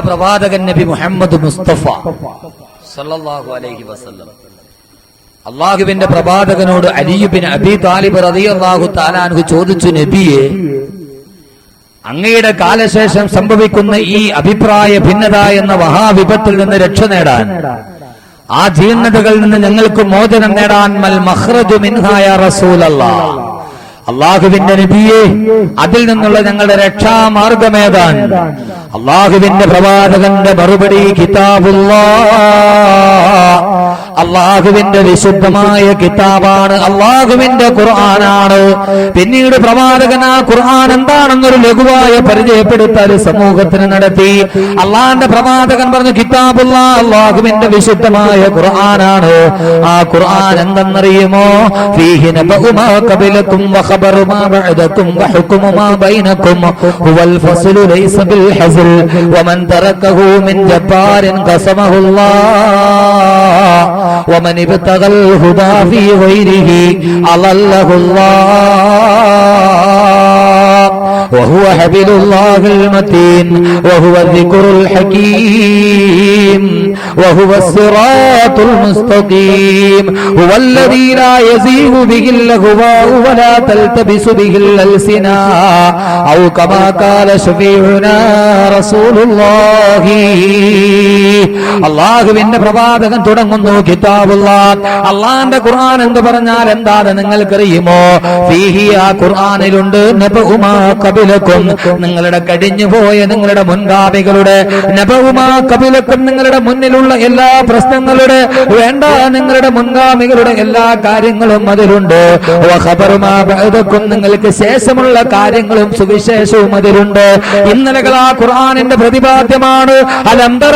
പ്രവാചകൻ നബി മുഹമ്മദ് മുസ്തഫ. സല്ലല്ലാഹു അലൈഹി വസല്ലം. അള്ളാഹുവിന്റെ പ്രവാചകനോട് അലിയുബിൻ അബി താലിബ് റളിയല്ലാഹു താലാൻഹു ചോദിച്ചു നബിയെ അങ്ങയുടെ കാലശേഷം സംഭവിക്കുന്ന ഈ അഭിപ്രായ ഭിന്നത എന്ന മഹാവിപത്തിൽ നിന്ന് രക്ഷ നേടാൻ ആ ജീർണതകളിൽ നിന്ന് ഞങ്ങൾക്ക് മോചനം നേടാൻ മൽ മഹ്റജു മിൻഹായ റസൂലല്ലാ. അള്ളാഹുവിന്റെ നബിയെ അതിൽ നിന്നുള്ള ഞങ്ങളുടെ രക്ഷാമാർഗമേതാൻ അള്ളാഹുവിന്റെ പ്രവാചകന്റെ മറുപടി കിതാബുള്ള അള്ളാഹുവിന്റെ വിശുദ്ധമായ കിതാബാണ് അള്ളാഹുവിന്റെ ഖുർആനാണ്. പിന്നീട് പ്രവാചകൻ ആ ഖുർആൻ എന്താണെന്നൊരു ലഘുവായ പരിചയപ്പെടുത്തൽ സമൂഹത്തിന് നടത്തി. അള്ളാഹിന്റെ പ്രവാചകൻ പറഞ്ഞു കിതാബുള്ള അള്ളാഹുവിന്റെ വിശുദ്ധമായ ഖുർആനാണ്. ആ ഖുർആൻ എന്തെന്നറിയുമോ? ഹുവൽ ഫസ്ലു ലൈസ ബിൽ النزل ومن تركه من جبار قسمه الله ومن ابتغى الهدى في غيره أضله الله وهو حبل الله المتين وهو الذكر الحكيم وهو الصراط المستقيم هو الذي لا يزيغ به اللهواء ولا تلتبس به الألسنا أو كما قال شفيعنا رسول الله അള്ളാഹുവിന്റെ പ്രവാചകൻ തുടങ്ങുന്നു കിതാബുള്ള അള്ളാന്റെ ഖുർആൻ എന്ന് പറഞ്ഞാൽ എന്താണ് നിങ്ങൾക്കറിയുമോ ഫീഹി ആ ഖുർആനിലുണ്ട് നബഉമാ കപിലക്കും നിങ്ങളുടെ കഴിഞ്ഞുപോയ നിങ്ങളുടെ മുൻഗാമികളുടെ നബവുമാ കപിലക്കും നിങ്ങളുടെ മുന്നിലുള്ള എല്ലാ പ്രശ്നങ്ങളുടെ വേണ്ട നിങ്ങളുടെ മുൻഗാമികളുടെ എല്ലാ കാര്യങ്ങളും അതിലുണ്ട് ും. നിങ്ങൾക്ക് ശേഷമുള്ള കാര്യങ്ങളും സുവിശേഷവും അതിലുണ്ട്. ഇന്നലകളാ ആ ഖുർആാനിന്റെ പ്രതിപാദ്യമാണ് അലംബറ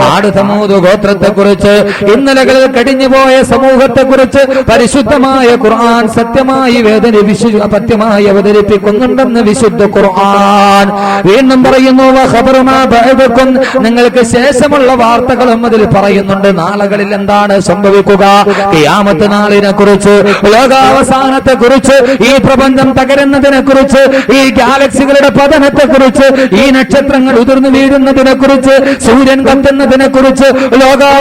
ആട് സമൂത് ഗോത്രത്തെ കുറിച്ച് ഇന്നലകളിൽ കഴിഞ്ഞുപോയ സമൂഹത്തെ കുറിച്ച് പരിശുദ്ധമായ ഖുർആൻ സത്യമായി വേദന പത്യമായി അവതരിപ്പിക്കുന്നുണ്ടെന്ന് വിശുദ്ധ ഖുർആൻ. വീണ്ടും പറയുന്നു നിങ്ങൾക്ക് ശേഷമുള്ള വാർത്തകളും അതിൽ പറയുന്നുണ്ട്. നാളുകളിൽ എന്താണ് സംഭവിക്കുക? ഖിയാമത്ത് നാളിനെ കുറിച്ച് ലോകാവസാനത്തെ കുറിച്ച് ഈ പ്രപഞ്ചം തകരുന്നതിനെ കുറിച്ച് ഈ ഗാലക്സികളുടെ പതനത്തെ കുറിച്ച് ഈ നക്ഷത്രങ്ങൾ ഉതിർന്നു വീഴുന്നതിനെ കുറിച്ച് സൂര്യൻ കത്തുന്നതിനെ കുറിച്ച്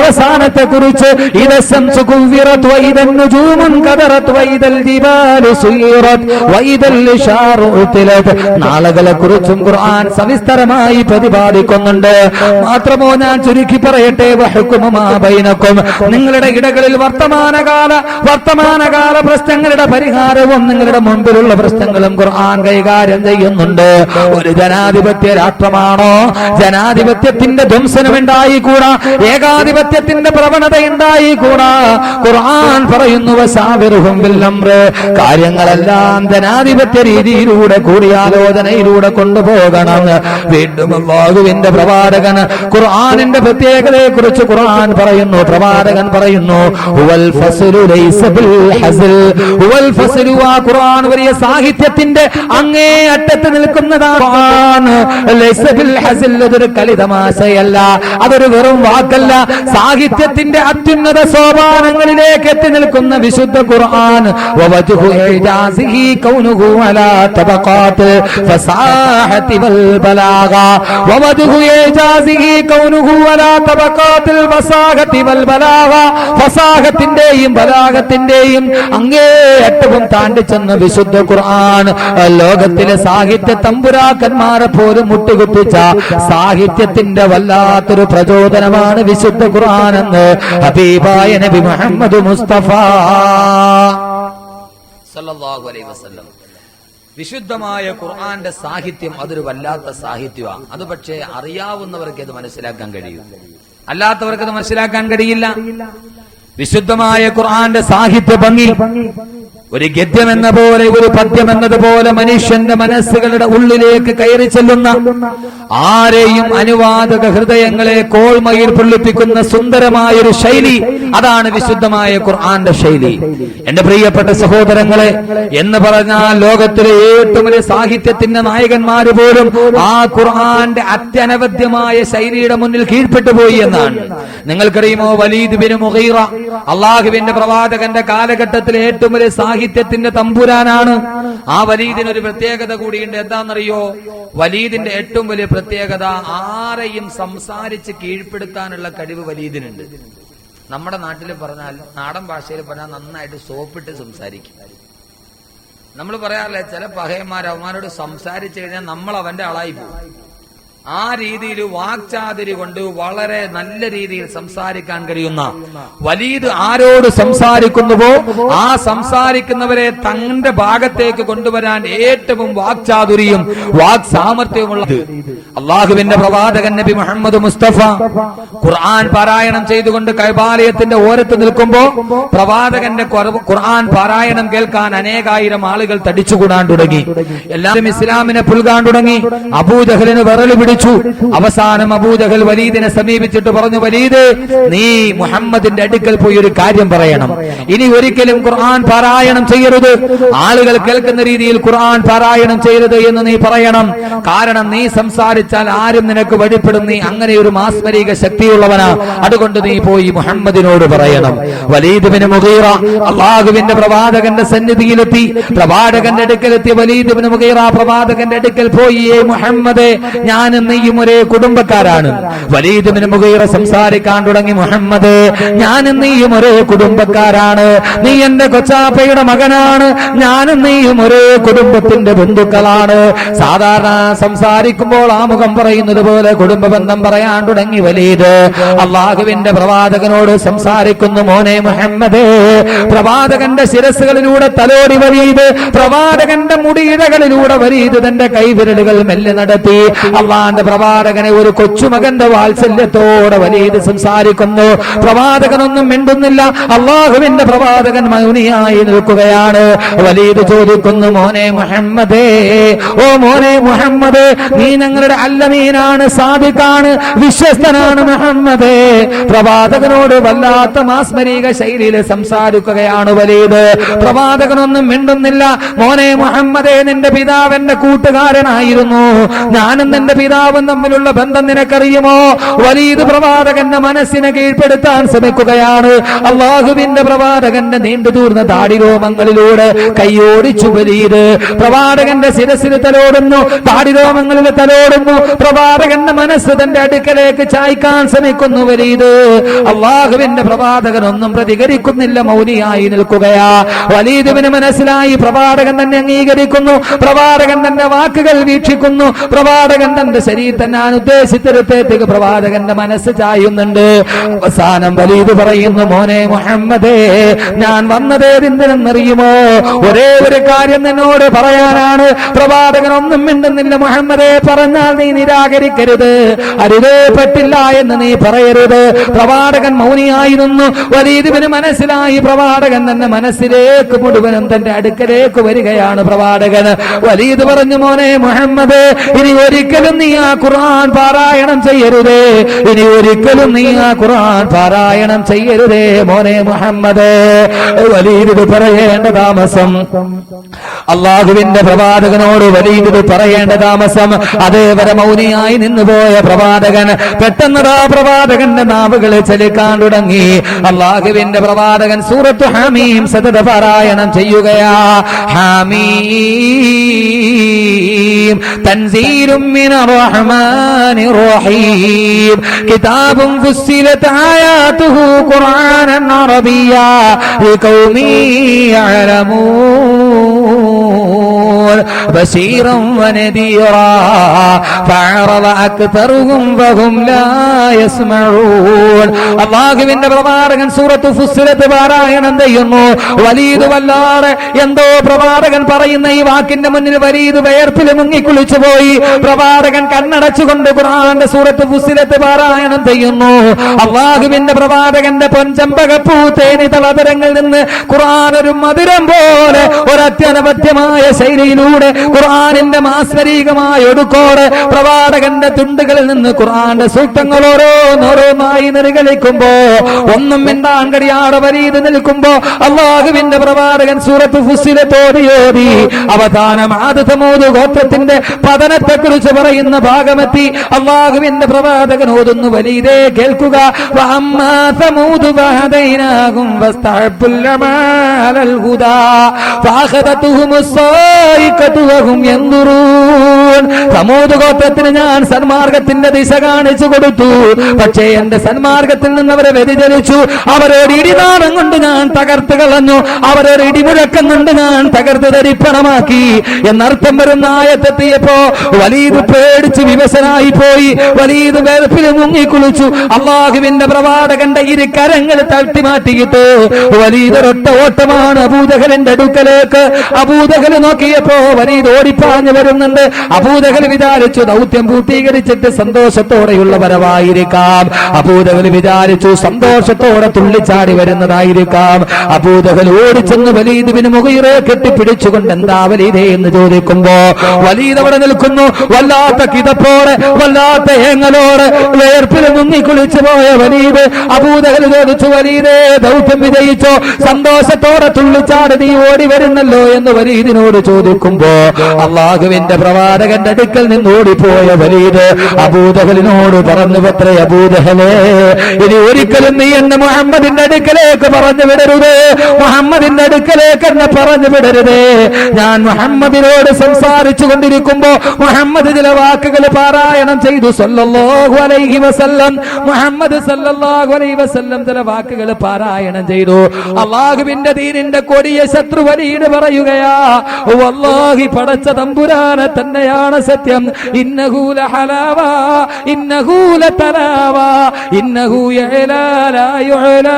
ലോകാവസാനത്തെ കുറിച്ച് നാളുകളെ കുറിച്ചും ഖുർആൻ സവിസ്തരമായി പ്രതിപാദിക്കുന്നുണ്ട്. മാത്രമോ ഞാൻ ചുരുക്കി പറയട്ടെ വഹുക്കുമുമാ ബൈനക്കും. നിങ്ങളുടെ ഇടകളിൽ വർത്തമാനകാല വർത്തമാനകാല പ്രശ്നങ്ങളുടെ പരിഹാരവും നിങ്ങളുടെ മുമ്പിലുള്ള പ്രശ്നങ്ങളും ഖുർആൻ കൈകാര്യം ചെയ്യുന്നുണ്ട്. ഒരു ജനാധിപത്യ രാഷ്ട്രമാണോ? ജനാധിപത്യത്തിന്റെ ധ്വംസനം ഉണ്ടായിക്കൂടാ ഏകാധിപത്യത്തിന്റെ പ്രവണത ഉണ്ടായി കൂടാ ഖുർആൻ പറയുന്നു. കാര്യങ്ങളെല്ലാം ജനാധിപത്യ രീതിയിലൂടെ കൂടിയാലോചനയിലൂടെ കൊണ്ടുപോകണം. വീണ്ടും അള്ളാഹുവിന്റെ പ്രവാചകൻ ഖുർആനിന്റെ പ്രത്യേകതയെ കുറിച്ച് ഖുർആൻ പറയുന്നു പ്രവാചകൻ പറയുന്നു ഖുർആൻ വലിയ സാഹിത്യത്തിന്റെ അങ്ങേ അറ്റത്ത് നിൽക്കുന്നതാണ് അതൊരു കളിതമാശയല്ല അതൊരു വെറും വാക്കല്ല സാഹിത്യത്തിന്റെ അത്യുന്നത സോപാനങ്ങളിലേക്ക് എത്തി നിൽക്കുന്ന വിശുദ്ധ ഖുർആൻ ഫസാഹത്തിന്റെയും ബലാഗത്തിന്റെയും അങ്ങേയറ്റവും താണ്ടിച്ചെന്ന വിശുദ്ധ ഖുർആൻ ലോകത്തിലെ സാഹിത്യ തമ്പുരാക്കന്മാരെ പോലും മുട്ടുകുപ്പിച്ച സാഹിത്യത്തിന്റെ വല്ലാത്തൊരു പ്രചോദനമാണ് വിശുദ്ധ ഖുർആൻ എന്ന് ഹബീബായ നബി മുഹമ്മദ് മുസ്തഫ. സല്ലല്ലാഹു അലൈഹി വസല്ലം. വിശുദ്ധമായ ഖുർആന്റെ സാഹിത്യം അതൊരു വല്ലാത്ത സാഹിത്യമാണ്. അത് പക്ഷേ അറിയാവുന്നവർക്ക് അത് മനസ്സിലാക്കാൻ കഴിയും. അല്ലാത്തവർക്ക് അത് മനസ്സിലാക്കാൻ കഴിയില്ല. വിശുദ്ധമായ ഖുർആന്റെ സാഹിത്യ ഭംഗി. ഒരു ഗദ്യം എന്ന പോലെ ഒരു പദ്യം എന്നതുപോലെ മനുഷ്യന്റെ മനസ്സുകളുടെ ഉള്ളിലേക്ക് കയറി ചെല്ലുന്ന ആരെയും അനുവാദക ഹൃദയങ്ങളെ കോൾമയിൽ പൊള്ളിപ്പിക്കുന്ന സുന്ദരമായ ഒരു ശൈലി അതാണ് വിശുദ്ധമായ ഖുർആന്റെ ശൈലി. എന്റെ പ്രിയപ്പെട്ട സഹോദരങ്ങളെ എന്ന് പറഞ്ഞാൽ ലോകത്തിലെ ഏറ്റവും വലിയ സാഹിത്യത്തിന്റെ നായകന്മാർ പോലും ആ ഖുർആന്റെ അത്യനവധ്യമായ ശൈലിയുടെ മുന്നിൽ കീഴ്പ്പെട്ടു പോയി എന്നാണ്. നിങ്ങൾക്കറിയുമോ വലീദ് ബിൻ മുഗീറ അള്ളാഹുവിന്റെ പ്രവാചകന്റെ കാലഘട്ടത്തിലെ ഏറ്റവും വലിയ സാഹിത്യത്തിന്റെ തമ്പുരാനാണ്. ആ വലീദിന് ഒരു പ്രത്യേകത കൂടിയുണ്ട്. എന്താണെന്നറിയോ? വലീദിന്റെ ഏറ്റവും വലിയ പ്രത്യേകത ആരെയും സംസാരിച്ച് കീഴ്പ്പെടുത്താനുള്ള കഴിവ് വലീദിനുണ്ട്. നമ്മുടെ നാട്ടിൽ പറഞ്ഞാൽ നാടൻ ഭാഷയിൽ പറഞ്ഞാൽ നന്നായിട്ട് സോപ്പിട്ട് സംസാരിക്കും. നമ്മൾ പറയാറില്ലേ ചില പഹയന്മാർ അവന്മാരോട് സംസാരിച്ചു കഴിഞ്ഞാൽ നമ്മൾ അവന്റെ ആളായി പോകും. ആ രീതിയിൽ വാക്ചാതിരി കൊണ്ട് വളരെ നല്ല രീതിയിൽ സംസാരിക്കാൻ കഴിയുന്ന വലീത് ആരോട് സംസാരിക്കുന്നുവോ ആ സംസാരിക്കുന്നവരെ തന്റെ ഭാഗത്തേക്ക് കൊണ്ടുവരാൻ ഏറ്റവും വാക്ചാതുരിയും വാക് സാമർത്ഥ്യവുമുള്ളത് അള്ളാഹുവിന്റെ പ്രവാചകൻ നബി മുഹമ്മദ് മുസ്തഫ ഖുർആൻ പാരായണം ചെയ്തുകൊണ്ട് കൈബാലയത്തിന്റെ ഓരത്ത് നിൽക്കുമ്പോ പ്രവാചകന്റെ ഖുർആൻ പാരായണം കേൾക്കാൻ അനേകായിരം ആളുകൾ തടിച്ചുകൂടാൻ തുടങ്ങി. എല്ലാവരും ഇസ്ലാമിനെ പുൽകാൻ തുടങ്ങി. അബൂജഹലിന് വിറൽ പിടിച്ചു അവസാനം അബൂജഹൽ വലീദിനെ സമീപിച്ചിട്ട് പറഞ്ഞു വലീദ് നീ മുഹമ്മദിന്റെ അടുക്കൽ പോയി ഒരു കാര്യം പറയണം. ഇനി ഒരിക്കലും ഖുർആൻ പാരായണം ചെയ്യരുത്. ആളുകൾ കേൾക്കുന്ന രീതിയിൽ ഖുർആൻ പാരായണം ചെയ്യരുത് എന്ന് നീ പറയണം. കാരണം നീ സംസാരിച്ചാൽ ആരും നിനക്ക് വഴിപ്പെടും നീ അങ്ങനെ ഒരു മാസ്മരിക ശക്തിയുള്ളവനാ. അതുകൊണ്ട് നീ പോയി മുഹമ്മദിനോട് പറയണം. വലീദിന് മുഗീറ അള്ളാഹുവിന്റെ പ്രവാചകന്റെ സന്നിധിയിലെത്തി. പ്രവാചകന്റെ അടുക്കലെത്തി. വലീദിന് മുഗീറ പ്രവാചകന്റെ അടുക്കൽ പോയി മുഹമ്മദ് മുഹമ്മദേ ഞാനും നീയും ഒരേ കുടുംബക്കാരാണ്. വലീദിന് മുഗീറ സംസാരിക്കാൻ തുടങ്ങി മുഹമ്മദ്. ഞാനും നീയും ഒരേ കുടുംബക്കാരാണ്. നീ എന്റെ കൊച്ചാപ്പയുടെ മകനാണ്. ഞാനും നീയും ഒരേ കുടുംബത്തിന്റെ ബന്ധുക്കളാണ്. സാധാരണ സംസാരിക്കുമ്പോൾ ആ മുഖം പറയുന്നത് പോലെ കുടുംബ ബന്ധം പറയാൻ തുടങ്ങി വലീത് അള്ളാഹുവിന്റെ പ്രവാചകനോട് സംസാരിക്കുന്നു മോനെ മുഹമ്മദ് പ്രവാചകന്റെ ശിരസുകളിലൂടെ തലോടി വലീത് പ്രവാചകന്റെ മുടിയിഴകളിലൂടെ വലീത് തന്റെ കൈവിരലുകൾ മെല്ലെ നടത്തി. അള്ളാന്റെ പ്രവാചകനെ ഒരു കൊച്ചുമകന്റെ വാത്സല്യത്തോടെ വലിയത് സംസാരിക്കുന്നു. പ്രവാചകനൊന്നും മിണ്ടുന്നില്ല. അള്ളാഹുവിന്റെ പ്രവാചകൻ മൗനിയായി നിൽക്കുകയാണ്. വലിയത് ചോദിക്കുന്നു മോനെ മുഹമ്മദേ ഓ മോനെ മുഹമ്മദ് നീ ഞങ്ങളുടെ അല്ലമീനാണ് സാദിഖാണ് വിശ്വസ്തനാണ് മുഹമ്മദേ. പ്രവാചകനോട് വല്ലാത്ത മാസ്മരിക ശൈലിയിൽ സംസാരിക്കുകയാണ് വലിയത്. പ്രവാചകനൊന്നും മിണ്ടുന്നില്ല. മോനെ മുഹമ്മദേ നിന്റെ പിതാവെന്റെ കൂട്ടുകാരനായിരുന്നു. ഞാനും നിന്റെ പിതാവും തമ്മിലുള്ള ബന്ധം നിനക്കറിയുമോ? വലീത് പ്രവാചകന്റെ മനസ്സിനെ കീഴ്പ്പെടുത്താൻ ശ്രമിക്കുകയാണ്. അള്ളാഹുവിന്റെ പ്രവാചകന്റെ നീണ്ടു തൂർന്ന താടിരോമങ്ങളിലൂടെ കൈയോടിച്ചു വലീത് പ്രവാചകന്റെ ശിരസിന് തലോടുന്നു താടിരോമങ്ങളിൽ തലോടുന്നു. പ്രവാചകന്റെ മനസ്സ് തന്റെ അടുക്കലേക്ക് ചായ്ക്കാൻ ശ്രമിക്കുന്നു വലീത് അള്ളാഹുവിന്റെ പ്രവാചകൻ ഒന്നും പ്രതികരിക്കുന്നില്ല മൗനിയായി നിൽക്കുകയാ. വലീദുവിന് മനസ്സിലായി പ്രവാചകൻ തന്നെ അംഗീകരിക്കുന്നു. പ്രവാചകൻ തന്റെ വാക്കുകൾ വീക്ഷിക്കുന്നു. പ്രവാചകൻ തന്റെ ശരീരം ഞാൻ ഉദ്ദേശിച്ചിടത്തേക്ക് പ്രവാചകന്റെ മനസ്സ് ചായുന്നുണ്ട്. അവസാനം വലീത് പറയുന്നു മോനെ മുഹമ്മദേ ഞാൻ വന്നത് എന്തിനെന്നറിയുമോ ഒരേ ഒരു കാര്യം നിന്നോട് പറയാനാണ്. പ്രവാചകൻ ഒന്നും മിണ്ടുന്നില്ല. മുഹമ്മദേ പറഞ്ഞാൽ നീ നിരാകരിക്കരുത്. അരുതേ പറ്റില്ല എന്ന് നീ പറയരുത്. പ്രവാചകൻ മൗനിയായിരുന്നു വലീദിവിന് മനസ്സിലായി. പ്രവാചകൻ തന്നെ മനസ്സിലേക്ക് മുഴുവനും തന്റെ അടുക്കലേക്ക് വരികയാണ് പ്രവാചകൻ. വലീദ് പറഞ്ഞു മോനെ മുഹമ്മദേ ഇനി ഒരിക്കലും നീ ഖുർആൻ പാരായണം ചെയ്യരുതേ. ഇനി ഒരിക്കലും നീ ആ ഖുർആൻ പാരായണം ചെയ്യരുതേ മോനെ മുഹമ്മദ്. വലീദ് പറയേണ്ട താമസം. അള്ളാഹുവിന്റെ പ്രവാചകനോട് വലീദ് പറയേണ്ട താമസം. അതേവരെ മൗനിയായി നിന്നുപോയ പ്രവാചകൻ പെട്ടെന്ന് പെട്ടെന്നതാ പ്രവാചകന്റെ നാവുകൾ ചലിക്കാൻ തുടങ്ങി. അള്ളാഹുവിന്റെ പ്രവാചകൻ സൂറത്ത് ഹാമീം സതത പാരായണം ചെയ്യുകയാ. ഹാമീം തൻസീരും മിനർ الرحمن الرحيم. كتاب فصلت آياته قرآنا عربيا لقوم يعلمون. ബഷീറും വനദീറാ ഫഅറദ അക്തറുഹും വഹും ലാ യസ്മഊൻ. അല്ലാഹുവിന്റെ പ്രവാചകൻ സൂറത്തു ഫുസ്സിലത്ത് പാരായണം ചെയ്യുന്നു. വലീദ് വല്ലാറെ എന്തോ പ്രവാചകൻ പറയുന്ന ഈ വാക്കിന്റെ മുന്നിൽ വലീദ് വേർപ്പിൽ മുങ്ങിക്കുളിച്ചു പോയി. പ്രവാചകൻ കണ്ണടച്ചുകൊണ്ട് ഖുർആന്റെ സൂറത്തു ഫുസ്സിലത്ത് പാരായണം ചെയ്യുന്നു. അള്ളാഹുവിന്റെ പ്രവാചകന്റെ പൊൻചമ്പകപ്പൂ തേനി തളതരങ്ങളിൽ നിന്ന് ഖുർആൻ ഒരു മധുരം പോലെ ഒരു ഒരത്യനപത്യമായ ശൈലിയിൽ ശൈലിയിലൂടെ ഖുർആാനിന്റെ മാസ്വരീകമായ ഒടുക്കോട് പ്രവാചകന്റെ തുണ്ടുകളിൽ നിന്ന് ഖുർആന്റെ സൂക്തങ്ങൾ ഓരോന്നോരോന്നായി നിർഗളിക്കുമ്പോ ഒന്നും മിണ്ടാൻ കഴിയാതെ വരീത് നിൽക്കുമ്പോ അള്ളാഹുവിന്റെ പ്രവാചകൻ സൂറത്ത് ഫുസിലെ തോടിയോടി അവസാനം ആദമൂത് ഗോത്രത്തിന്റെ പതനത്തെ കുറിച്ച് പറയുന്ന ഭാഗമെത്തി അള്ളാഹുവിന്റെ പ്രവാചകൻ ഓതുന്നു വലിയതേ കേൾക്കുക ಕಟುವಗುಂ ಎಂದುರೂ സമൂത് ഗോത്രത്തിന് ഞാൻ സന്മാർഗത്തിന്റെ ദിശ കാണിച്ചു കൊടുത്തു. പക്ഷേ എന്റെ സന്മാർഗത്തിൽ നിന്ന് അവരെ വ്യതിചലിച്ചു. അവരൊരു ഇടിനാണം കൊണ്ട് ഞാൻ തകർത്ത് കളഞ്ഞു. അവരൊരു ഇടിമുഴക്കം കൊണ്ട് ഞാൻ തകർത്ത് ധരിപ്പണമാക്കി. എന്നർത്ഥം വരുന്ന ആയത്തെത്തിയപ്പോ വലീത് പേടിച്ച് വിവശനായി പോയി. വലിയത് വെറുപ്പിൽ മുങ്ങിക്കുളിച്ചു അള്ളാഹുവിന്റെ പ്രവാടകന്റെ ഇരു കരങ്ങൾ തട്ടി മാറ്റിയിട്ട്. വലിയതൊരൊട്ട ഓട്ടമാണ്. അബൂദഹലിന്റെ അടുക്കലേക്ക്. അബൂദഹൽ നോക്കിയപ്പോ വലീത് ഓടിപ്പാഞ്ഞു വരുന്നുണ്ട്. അബൂദഹൽ വിചാരിച്ചു ദൗത്യം പൂർത്തീകരിച്ചിട്ട് സന്തോഷത്തോടെയുള്ള വരവായിരിക്കാം. അബൂദഹൽ വിചാരിച്ചു സന്തോഷത്തോടെ തുള്ളിച്ചാടി വരുന്നതായിരിക്കാം. അബൂദഹൽ ഓടിച്ചെന്ന് വലീദിന് മുഖയിറെ കെട്ടിപ്പിടിച്ചുകൊണ്ട് എന്താ വലീദേ എന്ന് ചോദിക്കുമ്പോ വലീദ് അവിടെ നിൽക്കുന്നു. വല്ലാത്ത കിതപ്പോടെ വല്ലാത്ത ഏങ്ങലോടെ വേർപ്പിൽ മുങ്ങിക്കുളിച്ചു പോയ വലീദ് അബൂദഹൽ ചോദിച്ചു വലീദേ ദൗത്യം വിജയിച്ചോ? സന്തോഷത്തോടെ തുള്ളിച്ചാടി നീ ഓടി വരുന്നല്ലോ? എന്ന് വലീദിനോട് ചോദിക്കുമ്പോ അള്ളാഹുവിന്റെ പ്രവാചകന്റെ അടുക്കൽ നിന്ന് ഓടിപ്പോയ വലീദ് അബൂദഹലിനോട് പറഞ്ഞു പത്രേ അബൂദഹലേ ഇനി ഒരിക്കലും നീ എന്നെ മുഹമ്മദിന്റെ അടുക്കലേക്ക് പറഞ്ഞു വിടരുത് മുഹമ്മദിന്റെ അടുക്കലേക്ക് എന്നെ പറഞ്ഞു വിടരുത്. ഞാൻ മുഹമ്മദിനോട് സംസാരിച്ചു കൊണ്ടിരിക്കുമ്പോ മുഹമ്മദ് ചില വാക്കുകൾ പാരായണം ചെയ്തു. സല്ലല്ലാഹു അലൈഹി വസല്ലം മുഹമ്മദ് സല്ലല്ലാഹു അലൈഹി വസല്ലം ചില വാക്കുകൾ പാരായണം ചെയ്തു. അള്ളാഹുവിന്റെ ദീനിന്റെ കൊടിയ ശത്രു വലീട് പറയുകയാ വല്ലാഹി പടച്ച തമ്പുരാനെ തന്നെയാണ് സത്യം. ഇന്നഹൂല ഹലാവ ഇന്നഹൂല തലാവ ഇന്നഹൂ യഅലാ ലാ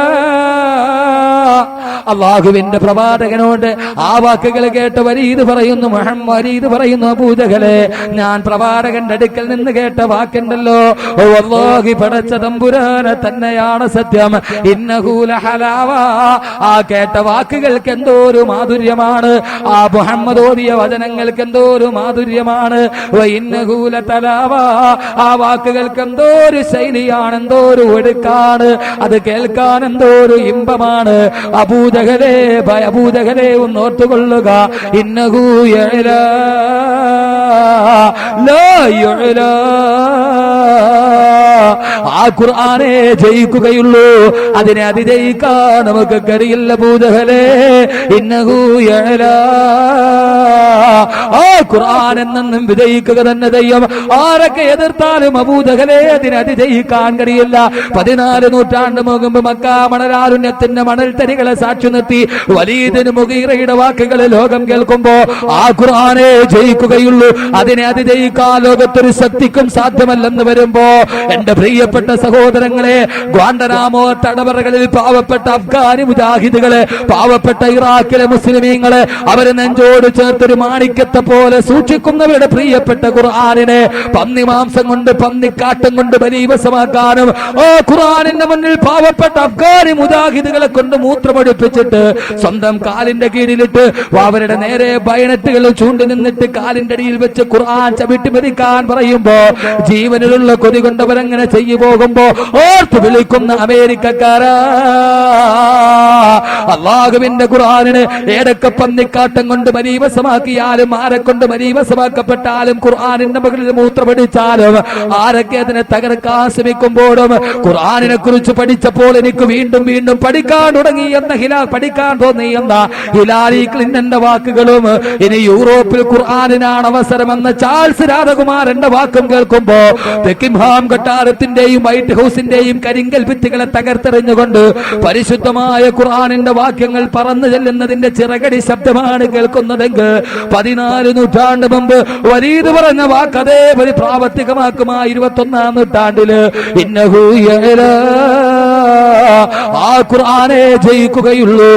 അള്ളാഹുവിന്റെ പ്രവാചകനോട് ആ വാക്കുകൾ കേട്ട് വരീത് പറയുന്നു മുഹമ്മദ് വരീത് പറയുന്നു അബൂജകളെ ഞാൻ പ്രവാചകന്റെ അടുക്കൽ നിന്ന് കേട്ട വാക്കുണ്ടല്ലോ. അള്ളാഹി പടച്ച തമ്പുരാനെ തന്നെയാണ് സത്യം. ഇന്നഹൂല ഹലാവ ആ കേട്ട വാക്കുകൾക്ക് എന്തോ ഒരു മാധുര്യമാണ്. ആ മുഹമ്മദ് വചനങ്ങൾക്ക് എന്തോ ഒരു മാധുര്യമാണ്. തലാവ. ആ വാക്കുകൾക്ക് എന്തോ ഒരു ശൈലിയാണ് എന്തോ ഒരു ഒടുക്കാണ് അത് കേൾക്കാൻ എന്തോ ഒരു ഇമ്പമാണ്. അബൂജഹലെ അബൂജഹലെ ഒന്ന് ഓർത്തുകൊള്ളുക. ഇന്നഹൂ യഅലാ ലാ ആ ഖുർആനെ ജയിക്കുകയുള്ളൂ. അതിനെ അതിജയിക്കാൻ നമുക്ക് കഴിയില്ല ഇന്നഹൂയല ആ ഖുർആൻ എന്നെന്നും വിജയിക്കുക തന്നെ ചെയ്യും ആരൊക്കെ എതിർത്താലും അബൂദഹലെ അതിനെ അതിജയിക്കാൻ കഴിയില്ല. പതിനാല് നൂറ്റാണ്ട് മുകുമ്പ് മക്ക മണലാരുണ്യത്തിന്റെ മണൽത്തരികളെ സാക്ഷി നിർത്തി വലീദിന് മുഖീറയുടെ വാക്കുകൾ ലോകം കേൾക്കുമ്പോ ആ ഖുർആനെ ജയിക്കുകയുള്ളൂ. അതിനെ അതിജയിക്കാൻ ലോകത്തൊരു ശക്തിക്കും സാധ്യമല്ലെന്ന് വരുമ്പോ എന്റെ പ്രിയപ്പെട്ട സഹോദരങ്ങളെ ഗ്വാണ്ടനാമോ തടവറകളിൽ പാവപ്പെട്ട അഫ്ഗാനി മുജാഹിദുകളെ പാവപ്പെട്ട ഇറാഖിലെ മുസ്ലിമീങ്ങളെ അവരെ നെഞ്ചോട് ചേർത്തൊരു മാണിക്യത്തെ പോലെ സൂക്ഷിക്കുന്നവരുടെ പ്രിയപ്പെട്ട ഖുർആാനിനെ പന്നി മാംസം കൊണ്ട് പന്നിക്കാട്ടം കൊണ്ട് ബലീവസമാക്കാനും ഓ ഖുർആാനിന്റെ മുന്നിൽ പാവപ്പെട്ട അഫ്ഗാനി മുജാഹിദുകളെ കൊണ്ട് മൂത്രമൊഴിപ്പിച്ചിട്ട് സ്വന്തം കാലിന്റെ കീഴിലിട്ട് അവരുടെ നേരെ ബയനറ്റുകൾ ചൂണ്ടി നിന്നിട്ട് കാലിന്റെ അടിയിൽ വെച്ച് ഖുർആൻ ചവിട്ടി മരിക്കാൻ പറയുമ്പോ ജീവനിലുള്ള കൊതി കൊണ്ടവരങ്ങനെ ചെയ്തു പോകുമ്പോ ഓർത്ത് വിളിക്കുന്ന അമേരിക്കക്കാരാ. അള്ളാഹുവിന്റെ ഖുർആാനിന് ഏടൊക്കെ പന്നിക്കാട്ടം കൊണ്ട് മരീവസമാക്കിയാലും ആരെ കൊണ്ട് മരീവസമാക്കപ്പെട്ടാലും ഖുർആാനിന്റെ മകളിൽ മൂത്രമടിച്ചാലും ആരൊക്കെ അതിനെ തകർക്കാൻ ശ്രമിക്കുമ്പോഴും ഖുർആാനിനെ കുറിച്ച് പഠിച്ചപ്പോൾ എനിക്ക് വീണ്ടും വീണ്ടും പഠിക്കാൻ തുടങ്ങി എന്ന ഹിലാൽ പഠിക്കാൻ തോന്നി എന്ന ഹിലാലി ക്ലിന്റന്റെ വാക്കുകളും ഇനി യൂറോപ്പിൽ ഖുർആനിനാണ് അവസരമെന്ന ചാൾസ് രാധകുമാരന്റെ വാക്കും കേൾക്കുമ്പോ ബെക്കിംഹാം കൊട്ടാരത്തിന്റെയും വൈറ്റ് ഹൗസിന്റെയും കരിങ്കൽ ഭിത്തികളെ തകർത്തെറിഞ്ഞുകൊണ്ട് പരിശുദ്ധമായ ഖുർആനിന്റെ വാക്യങ്ങൾ പറന്നു ചെല്ലുന്നതിന്റെ ചിറകടി ശബ്ദമാണ് കേൾക്കുന്നതെങ്കിൽ പതിനാല് നൂറ്റാണ്ട് മുമ്പ് വരീത് പറഞ്ഞ വാക്ക് അതേപടി പ്രാവർത്തികമാക്കും ആ ഇരുപത്തി ഇരുപത്തൊന്നാം നൂറ്റാണ്ടിൽ ഇന്നഹൂയല. ആ ഖുർആനെ ജയിക്കുകയുള്ളൂ.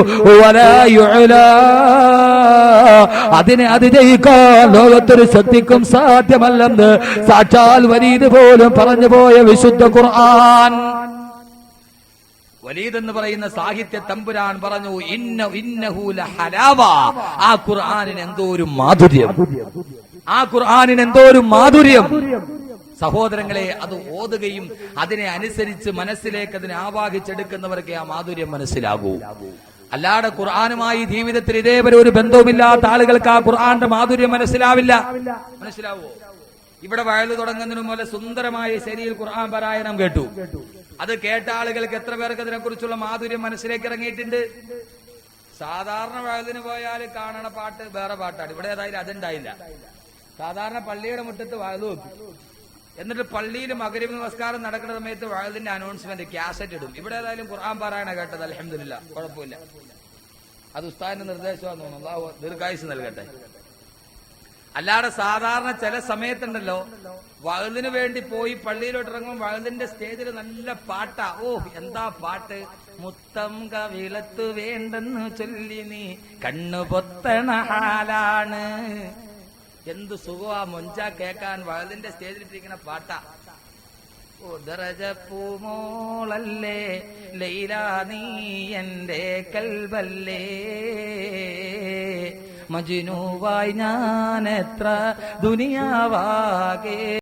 അതിനെ അതിജയിക്കാൻ ലോകത്തൊരു ശക്തിക്കും സാധ്യമല്ലെന്ന് സാക്ഷാൽ വരീത് പോലും പറഞ്ഞു പോയ വിശുദ്ധ ഖുർആൻ. വലീദ് എന്ന് പറയുന്ന സാഹിത്യ തമ്പുരാൻ പറഞ്ഞു ഇന്ന ഇന്നഹൂല ഹലാവ ആ ഖുർആനിന് എന്തോ ഒരു മാധുര്യം. ആ ഖുർആനിന് എന്തോ ഒരു മാധുര്യം. സഹോദരങ്ങളെ അത് ഓതുകയും അതിനെ അനുസരിച്ച് മനസ്സിലേക്ക് അതിനെ ആവാഹിച്ചെടുക്കുന്നവർക്ക് ആ മാധുര്യം മനസ്സിലാകൂ. അല്ലാതെ ഖുർആാനുമായി ജീവിതത്തിൽ ഇതേവരെ ഒരു ബന്ധവുമില്ലാത്ത ആളുകൾക്ക് ആ ഖുർആന്റെ മാധുര്യം മനസ്സിലാവില്ല. മനസ്സിലാവോ? ഇവിടെ വയലു തുടങ്ങുന്നതിനു മുതൽ സുന്ദരമായ ശരിയിൽ ഖുർആൻ പാരായണം കേട്ടു. അത് കേട്ട ആളുകൾക്ക് എത്ര പേർക്ക് അതിനെ കുറിച്ചുള്ള മാധുര്യം മനസ്സിലേക്ക് ഇറങ്ങിയിട്ടുണ്ട്? സാധാരണ വയലിന് പോയാൽ കാണണ പാട്ട് വേറെ പാട്ടാണ്. ഇവിടെ ഏതായാലും അതുണ്ടായില്ല സാധാരണ പള്ളിയുടെ മുറ്റത്ത് വയലു വെക്കും. എന്നിട്ട് പള്ളിയിൽ മകരീബ് നമസ്കാരം നടക്കുന്ന സമയത്ത് വയലിന്റെ അനൗൺസ്മെന്റ് കാസറ്റ് ഇടും. ഇവിടെ ഏതായാലും ഖുർആൻ പാരായണ കേട്ടത് അലഹമില്ല കുഴപ്പമില്ല. അത് ഉസ്താദിന്റെ നിർദ്ദേശമാണെന്ന് തോന്നുന്നു. ദീർഘായുസ് നൽകട്ടെ. അല്ലാതെ സാധാരണ ചില സമയത്തുണ്ടല്ലോ വഴുതിന് വേണ്ടി പോയി പള്ളിയിലോട്ട് ഇറങ്ങും വഴുതിന്റെ സ്റ്റേജിൽ നല്ല പാട്ടാ. ഓ എന്താ പാട്ട്? മുത്തം കവിളത്ത് വേണ്ടെന്ന് ചൊല്ലി നീ കണ്ണു പൊത്തണ ഹാലാണ് എന്ത് സുഖമാ മൊഞ്ച കേക്കാൻ വയലിന്റെ സ്റ്റേജിലിട്ടിരിക്കുന്ന പാട്ടാ. ഉദരജപ്പൂമോളല്ലേ ലൈല നീ എന്റെ കൽവല്ലേ. മജിനുവായി ഞാൻ എത്ര ദുനിയാവാകെ